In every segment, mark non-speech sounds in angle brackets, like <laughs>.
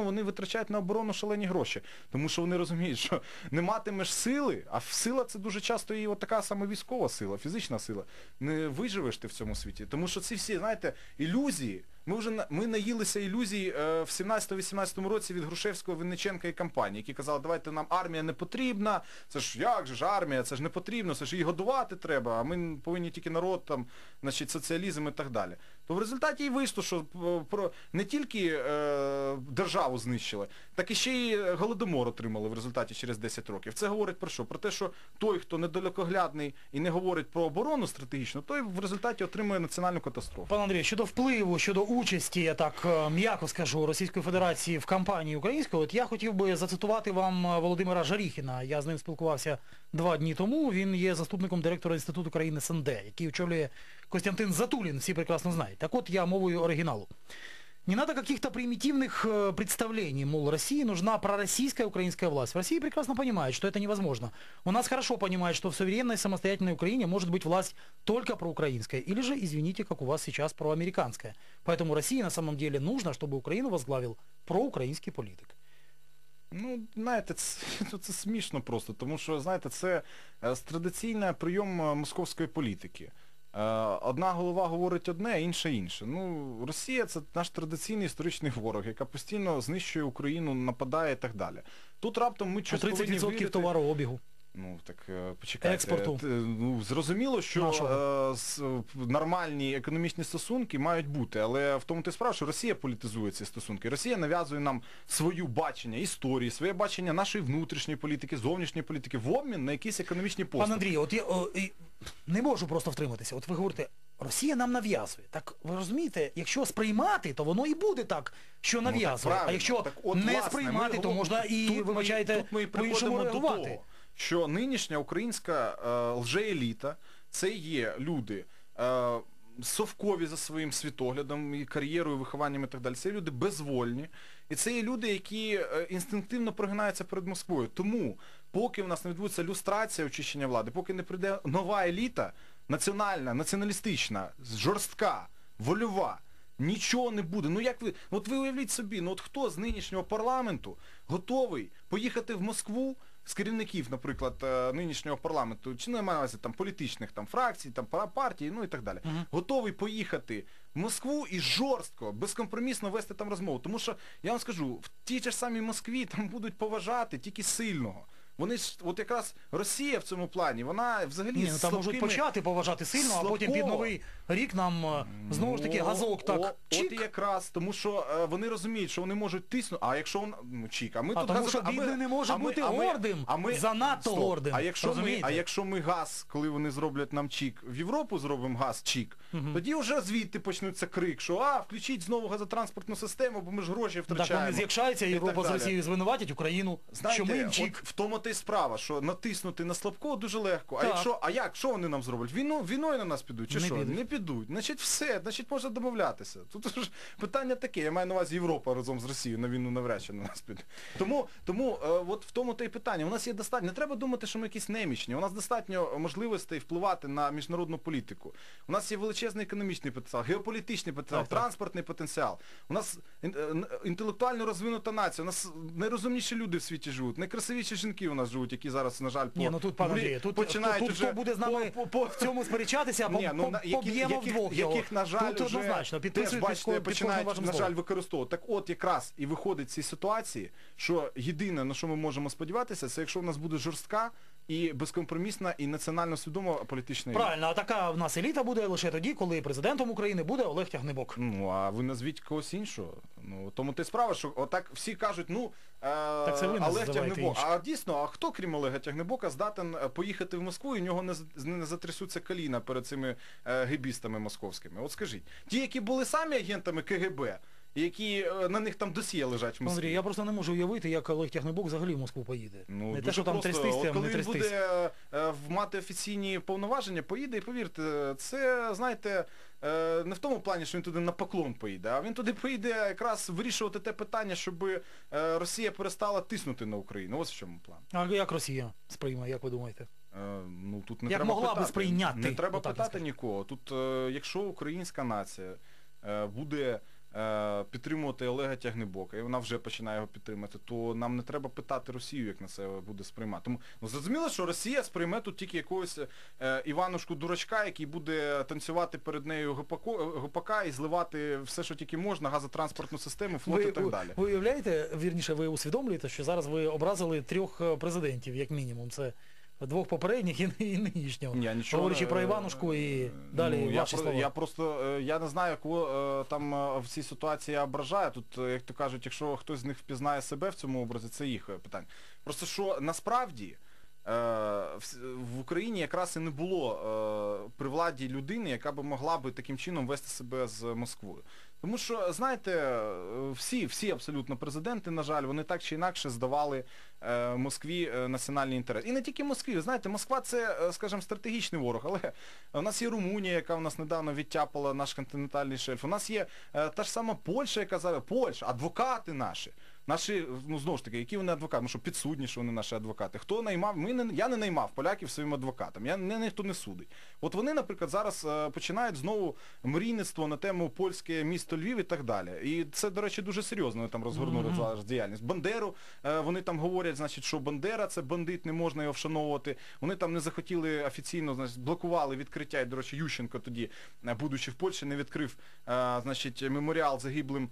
вони витрачають на оборону шалені гроші, тому що вони розуміють, що не матимеш сили, а сила це дуже часто і така саме військова сила, фізична сила. Не виживеш ти в цьому світі. Тому що ці всі, знаєте, ілюзії. Ми вже ми наїлися ілюзій е, в 17-18 році від Грушевського, Винниченка і компанії, які казали, давайте нам армія не потрібна, це ж як же ж армія, це ж не потрібно, це ж її годувати треба, а ми повинні тільки народ, там, значить, соціалізм і так далі. В результаті і вийшло, що е, про не тільки е, державу знищили, так і ще й голодомор отримали в результаті через 10 років. Це говорить про що? Про те, що той, хто недалекоглядний і не говорить про оборону стратегічну, той в результаті отримує національну катастрофу. Пане Андрію, щодо впливу, щодо участі, я так е, м'яко скажу, Російської Федерації в кампанії української, от я хотів би зацитувати вам е, Володимира Жаріхіна. Я з ним спілкувався два дні тому. Він є заступником директора Інституту країни СНД, який очолює Костянтин Затулін, всі прекрасно знають. Так от я мовою оригіналу. Не надо каких-то примитивных э, представлений, мол, России нужна пророссийская украинская власть. В России прекрасно понимают, что это невозможно. У нас хорошо понимают, что в суверенной самостоятельной Украине может быть власть только проукраинская, или же, извините, как у вас сейчас, проамериканская. Поэтому России на самом деле нужно, чтобы Украину возглавил проукраинский политик. Ну, знаєте, це, <laughs> це, це смішно просто, тому що, знаєте, це е, традиційний прийом е, московської політики. Е, Одна голова говорить одне, а інша інше. Ну, Росія це наш традиційний історичний ворог, яка постійно знищує Україну, нападає і так далі. Тут раптом ми щось повинні 30% вірити... товарообігу. Ну, так е, почекайте. Експорту. Ну, зрозуміло, що е, с- нормальні економічні стосунки мають бути, але в тому ти справа, що Росія політизує ці стосунки. Росія нав'язує нам свою бачення історії, своє бачення нашої внутрішньої політики, зовнішньої політики в обмін на якісь економічні Пане поступи. Андрію, от я о, і не можу просто втриматися. От ви говорите, Росія нам нав'язує. Так ви розумієте, якщо сприймати, то воно і буде так, що Ну, нав'язує. правильно. а якщо Так от, не власне, сприймати, ми то можна і, тут ми- тут ми і по-іншому до того, що нинішня українська е, лжееліта це є люди е, совкові за своїм світоглядом, і кар'єрою, вихованням і так далі. Це люди безвольні. І це є люди, які е, інстинктивно прогинаються перед Москвою. Тому, поки в нас не відбудеться люстрація очищення влади, поки не прийде нова еліта, національна, націоналістична, жорстка, вольова, Нічого не буде. Ну як ви, от ви уявіть собі, ну от хто з нинішнього парламенту готовий поїхати в Москву з керівників, наприклад, е, нинішнього парламенту, чи не маю увазі там політичних там фракцій, там партій, ну і так далі, готовий поїхати в Москву і жорстко, безкомпромісно вести там розмову. Тому що я вам скажу, в тій ж самій Москві там будуть поважати тільки сильного. Вони ж, от якраз Росія в цьому плані, вона взагалі Ні, ну там можуть почати поважати сильно, а потім під новий рік нам е, знову ж таки Ну, газок о- так От чик. якраз, тому що е, вони розуміють, що вони можуть тиснути, а якщо он, ну, чік, а ми А тут тому газок- що а ми- бідний не може а ми- бути а ми- гордим, а ми- занадто Стоп. гордим, А якщо, ми, розумієте? а якщо ми газ, коли вони зроблять нам чік, в Європу зробимо газ чік, тоді вже звідти почнеться крик, що а, включіть знову газотранспортну систему, бо ми ж гроші Так вони з'якшаються, і Європа так з далі. Росією звинуватять Україну, Знаєте, що ми їм от в тому та й справа, що натиснути на слабкого дуже легко. А Так. якщо, а як, що вони нам зроблять? Війну, війною на нас підуть? Чи Не що? підуть. Не підуть. Значить все, значить можна домовлятися. Тут ж питання таке, я маю на увазі Європа разом з Росією на війну навряд чи на нас піде. Тому, тому е, от в тому та й питання. У нас є достатньо, не треба думати, що ми якісь немічні. У нас достатньо можливостей впливати на міжнародну політику. У нас є величезний економічний потенціал, геополітичний потенціал, Так, так. транспортний потенціал. У нас ін- е, н- інтелектуально розвинута нація. У нас найрозумніші люди в світі живуть, найкрасивіші жінки у нас живуть, які зараз, на жаль, по Ні, ну тут, пан Андрій, тут, починають тут, уже хто буде з нами по- по- в цьому сперечатися, Ні, ну, на- які- поб'ємо яких, вдвох його. яких, на жаль, Тут вже однозначно, теж, підписують бачите, починають, на жаль, використовувати. Так от якраз і виходить з цієї ситуації, що єдине, на що ми можемо сподіватися, це якщо в нас буде жорстка і безкомпромісна і національно свідома політична еліта. Правильно, а така в нас еліта буде лише тоді, коли президентом України буде Олег Тягнебок. Ну, а ви назвіть когось іншого. Ну, тому ти справа, що отак всі кажуть, ну, е, це ви Олег називаєте Тягнебок. інших. А дійсно, а хто, крім Олега Тягнебока, здатен е, поїхати в Москву і в нього не, з- не затрясуться коліна перед цими е, гебістами московськими? От скажіть. Ті, які були самі агентами КГБ, які е, на них там досьє лежать в Москві. Андрій, я просто не можу уявити, як Олег Тягнебок взагалі в Москву поїде. Ну, не те, дуже що там просто. трястись, От там коли не він трястись. буде е, в- мати офіційні повноваження, поїде і повірте, це, знаєте, е, не в тому плані, що він туди на поклон поїде, а він туди поїде якраз вирішувати те питання, щоб е, Росія перестала тиснути на Україну. Ось в чому план. А як Росія сприйме, як ви думаєте? Е, ну, тут не Як треба могла би питати. сприйняти, Не треба отак питати скажемо. нікого. Тут, е, якщо українська нація е, буде е, підтримувати Олега Тягнебока, і вона вже починає його підтримати, то нам не треба питати Росію, як на це буде сприймати. Тому ну, зрозуміло, що Росія сприйме тут тільки якогось е, Іванушку дурачка, який буде танцювати перед нею гопака і зливати все, що тільки можна, газотранспортну систему, флот і так далі. ви уявляєте, вірніше, ви усвідомлюєте, що зараз ви образили трьох е, президентів, як мінімум. Це двох попередніх і, і нинішнього. Ні, нічого, Говорячи про Іванушку і далі ну, я, ваші про- слова. я просто, е, я не знаю, кого е, там е, в цій ситуації я ображаю. Тут, е, як то кажуть, якщо хтось з них впізнає себе в цьому образі, це їх е, питання. Просто що насправді е, в- в Україні якраз і не було е, при владі людини, яка би могла би таким чином вести себе з Москвою. Тому що, знаєте, е, всі, всі абсолютно президенти, на жаль, вони так чи інакше здавали е, Москві е, національний інтерес. І не тільки Москві, знаєте, Москва це, е, скажімо, стратегічний ворог, але у нас є Румунія, яка у нас недавно відтяпала наш континентальний шельф. У нас є е, та ж сама Польща, яка зараз, Польща, адвокати наші. Наші, ну знову ж таки, які вони адвокати, ну що підсудні, що вони наші адвокати. Хто наймав? Ми не, я не наймав поляків своїм адвокатам. Я не ніхто не судить. От вони, наприклад, зараз е, починають знову мрійництво на тему польське місто Львів і так далі. І це, до речі, дуже серйозно вони там розгорнули Мгм. зараз діяльність. Бандеру, е, вони там говорять, значить, що Бандера це бандит, не можна його вшановувати. Вони там не захотіли офіційно, значить, блокували відкриття, і, до речі, Ющенко тоді, е, будучи в Польщі, не відкрив значить, меморіал загиблим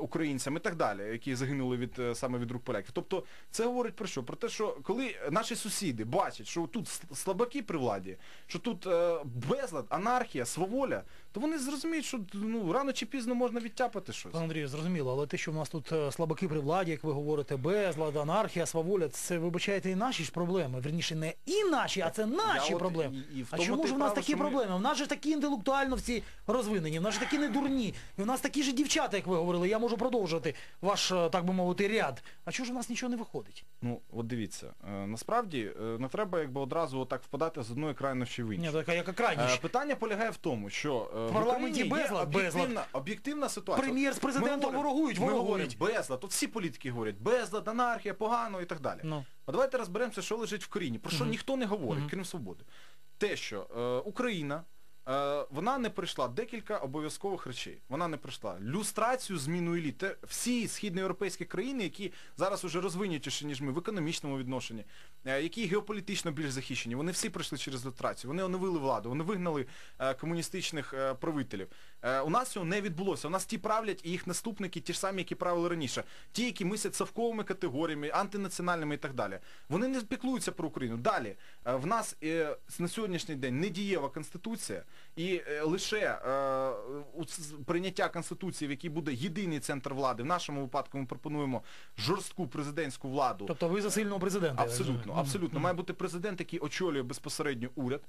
українцям і так далі, які загинули від е, саме від рук поляків. Тобто це говорить про що? Про те, що коли наші сусіди бачать, що тут слабаки при владі, що тут е, безлад, анархія, сваволя, то вони зрозуміють, що ну, рано чи пізно можна відтяпати щось. Пане Андрію, зрозуміло, але те, що в нас тут е, слабаки при владі, як ви говорите, безлад, анархія, сваволя, це, вибачаєте, і наші ж проблеми. Вірніше, не і наші, а це наші Я проблеми. і- і в а чому ж в нас такі ми- проблеми? В нас же такі інтелектуально всі розвинені, в нас же такі не дурні, і в нас такі ж дівчата, як ви говорили. Я можу продовжувати ваш, е, так би мовити, ряд. А чого ж у нас нічого не виходить? Ну, от дивіться, е, насправді е, не треба якби одразу отак впадати з одної крайнощі в іншу. Ні, така яка Е, крайність. Питання полягає в тому, що е, в парламенті Україні є безлад, об'єктивна, безлад. об'єктивна ситуація. Прем'єр з Ми президентом говоримо- ворогують, Ми говоримо ворогують. безлад, тут всі політики говорять, безлад, анархія, погано і так далі. Ну. А давайте розберемося, що лежить в корінні, про що Мгм. ніхто не говорить, Мгм. крім свободи. Те, що е, Україна, е, вона не прийшла декілька обов'язкових речей. Вона не прийшла. люстрацію, зміну еліт. Те- Всі східноєвропейські країни, які зараз уже розвинятіші, ніж ми, в економічному відношенні, які геополітично більш захищені, вони всі пройшли через люстрацію. Вони оновили владу, вони вигнали е, комуністичних е, правителів. Е, у нас цього не відбулося. У нас ті правлять і їх наступники, ті ж самі, які правили раніше. Ті, які мислять совковими категоріями, антинаціональними і так далі. Вони не піклуються про Україну. Далі, е, в нас е, на сьогоднішній день недієва Конституція, і е, лише е, прийняття Конституції, в якій буде єдиний центр влади, в нашому випадку ми пропонуємо жорстку президентську владу. Тобто ви за сильного президента. я Абсолютно, абсолютно. Має бути президент, який очолює безпосередньо уряд,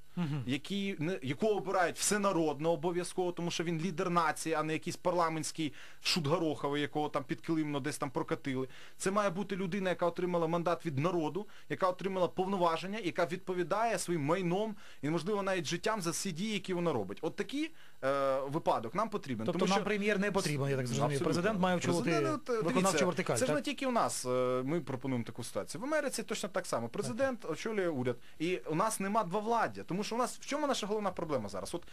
який, не- якого обирають всенародно обов'язково, тому що він лідер нації, а не якийсь парламентський шут Гороховий, якого там підкилимно десь там прокатили. Це має бути людина, яка отримала мандат від народу, яка отримала повноваження, яка відповідає своїм майном і, можливо, навіть життям за всі дії, які вона робить. От такий е, випадок нам потрібен. Тобто тому нам що... прем'єр не потрібен, я так зрозумію. Президент має очолити виконавчу вертикаль. Це ж не тільки у нас. е, Ми пропонуємо таку ситуацію. В Америці точно так само. Президент очолює уряд. І у нас нема двовладдя. Тому що у нас в чому наша головна проблема зараз? От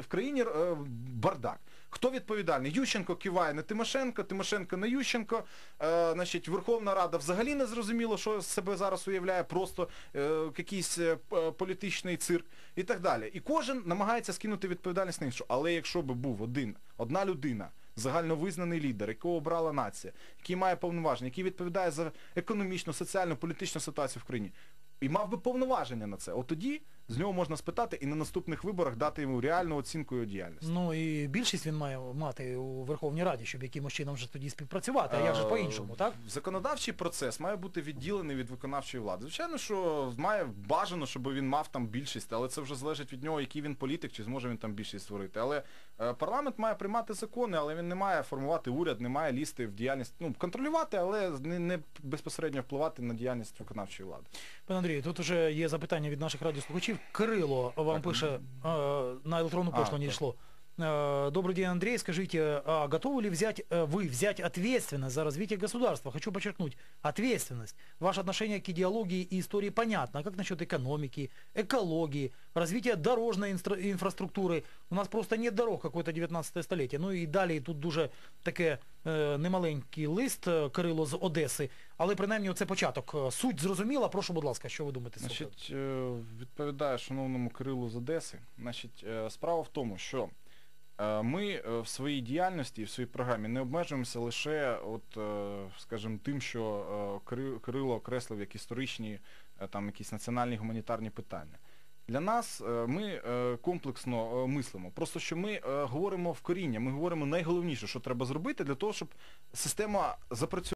в країні е, бардак. Хто відповідальний? Ющенко киває на Тимошенко, Тимошенко на Ющенко. Е, значить, Верховна Рада взагалі не зрозуміло, що себе зараз уявляє, просто е, якийсь е, політичний цирк і так далі. І кожен намагається скинути відповідальність на іншу. Але якщо би був один, одна людина, загальновизнаний лідер, якого обрала нація, який має повноваження, який відповідає за економічну, соціальну, політичну ситуацію в країні, і мав би повноваження на це, от тоді з нього можна спитати і на наступних виборах дати йому реальну оцінку його діяльності. Ну і більшість він має мати у Верховній Раді, щоб якимось чином вже тоді співпрацювати, а як же по-іншому, так? Е, Законодавчий процес має бути відділений від виконавчої влади. Звичайно, що має бажано, щоб він мав там більшість, але це вже залежить від нього, який він політик, чи зможе він там більшість створити. Але е, парламент має приймати закони, але він не має формувати уряд, не має лізти в діяльність, ну, контролювати, але не, не безпосередньо впливати на діяльність виконавчої влади. Пане Андрію, тут вже є запитання від наших радіослухачів. Кирило вам пише, е, на електронну А, не так. надійшло. Э, Добрый день, Андрей. Скажите, а готовы ли взять э, вы взять ответственность за развитие государства? Хочу подчеркнуть, ответственность. Ваше отношение к идеологии и истории понятно. А как насчет экономики, экологии, развития дорожной инстра- инфраструктуры? У нас просто нет дорог, какое-то 19 століття. Ну і далі тут дуже таке е, немаленький лист е, Кирило з Одеси, але принаймні це початок. Е, Суть зрозуміла. Прошу, будь ласка, що ви думаєте з цього? приводу? Значить, е, відповідаю шановному Кирилу з Одеси. Значить, е, справа в тому, що е, ми е, в своїй діяльності в своїй програмі не обмежуємося лише, от, е, скажімо, тим, що е, Кирило окреслив як історичні, е, там, якісь національні гуманітарні питання. Для нас е, ми е, комплексно е, мислимо. Просто що ми е, говоримо в коріння, ми говоримо найголовніше, що треба зробити для того, щоб система запрацювала.